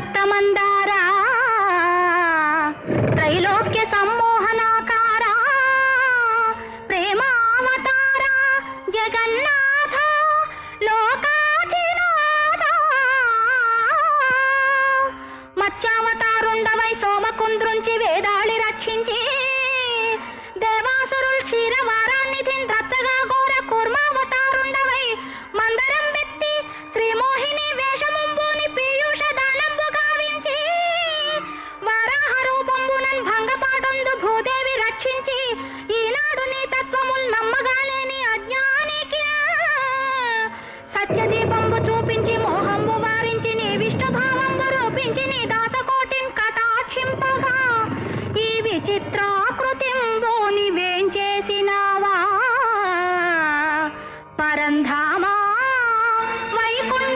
సప్తమందారా త్రైలోక్య సమ్మోహనాకారా? ప్రేమావతారా? జగన్నాథ? లోకాధినాథ? మత్స్యావతారుండవై సోమకుంద్రుంచి వేదా? సత్యదీపంబు చూపించి మోహంబు వారించి నీ విష్ణుభావంబు రూపించి నీ దాసకోటిని ఈ విచిత్ర